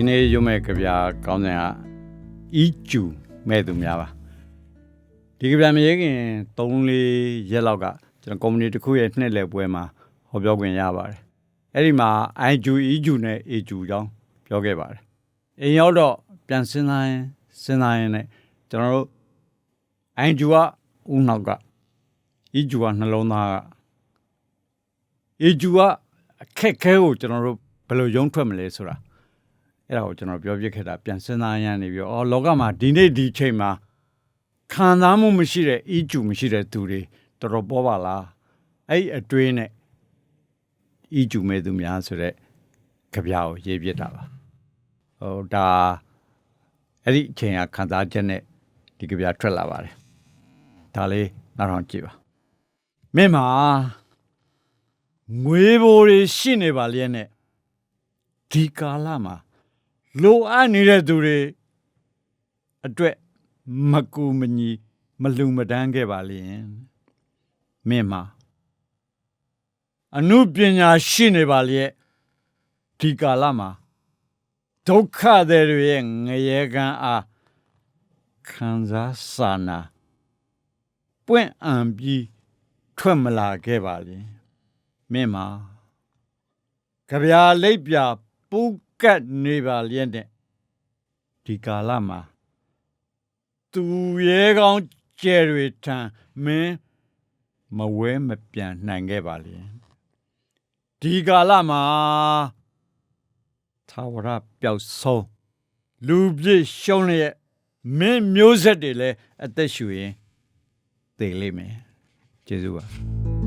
ဒီနေ့ရုံးမဲ့ကြပြကောင်းစဉ်ကအီကျူမဲ့သူများပါဒီကြပြမရေးခင်3-4ရက်လောက်ကကျွန်တော်ကုမ္ပဏီတစ်ခုရဲ့နှစ်လည်ပွဲမှာဟောပြောခွင့်ရပါတယ်အဲ့ဒီမှာ IQ EQ နဲ့ AQ ကြောင်းပြောခဲ့ပါတယ်အိမ်ရောက်တော့ပြန်စဉ်းစားရင်စဉ်းစားရင်လည်းကျွန်တော်တို့ IQ ကဦးနောက်က EQ ကနှလုံးသားက AQ ကအခက်ခဲကိုကျွန်တော်တို့ဘယ်လိုရုံးထွက်မလဲဆိုတာ အဲ့ဒါကိုကျွန်တော်ပြောပြခဲ့တာပြန်စဉ်းစားရနေပြီးတော့အော်လောကမှာဒီနေ့ဒီချိန်မှာခံစားမှုမရှိတဲ့ EQ မရှိတဲ့သူတွေတော်တော်ပေါ်ပါလားအဲ့ဒီအတွေးနဲ့ EQ မဲ့သူများဆိုတဲ့ကြပြာကိုရေးပြတာပါဟိုဒါအဲ့ဒီအချိန်ကခံစားချက်နဲ့ဒီကြပြာထွက်လာပါတယ်ဒါလေးနောက်ထောင်ကြည့်ပါမင်းမှာငွေဘိုးတွေရှိနေပါလျက်နဲ့ဒီကာလမှာ လိုအပ်နေတဲ့သူတွေအတွက်မကူမညီမလူမတန်းခဲ့ပါလျင်မင်းမှာအနုပညာရှိနေပါလျက်ဒီကာလမှာဒုက္ခတွေရဲ့ငရေကံအားခံစားစာနာပွင့်အံပြီးထွက်မလာခဲ့ပါလျင်မင်းမှာကြဗျာလိပ်ပြပူ ကတ်နေပါလျက်နဲ့ဒီကာလမှာသူရဲကောင်းကျဲတွေထံမင်းမဝဲမပြန်နိုင်ခဲ့ပါလျင်ဒီကာလမှာသာဝရပျောက်ဆုံးလူပြည့်ရှုံးလျက်မင်းမျိုးဆက်တွေလည်းအသက်ရှူရင်သေလိမ့်မယ်ကျေးဇူးပါ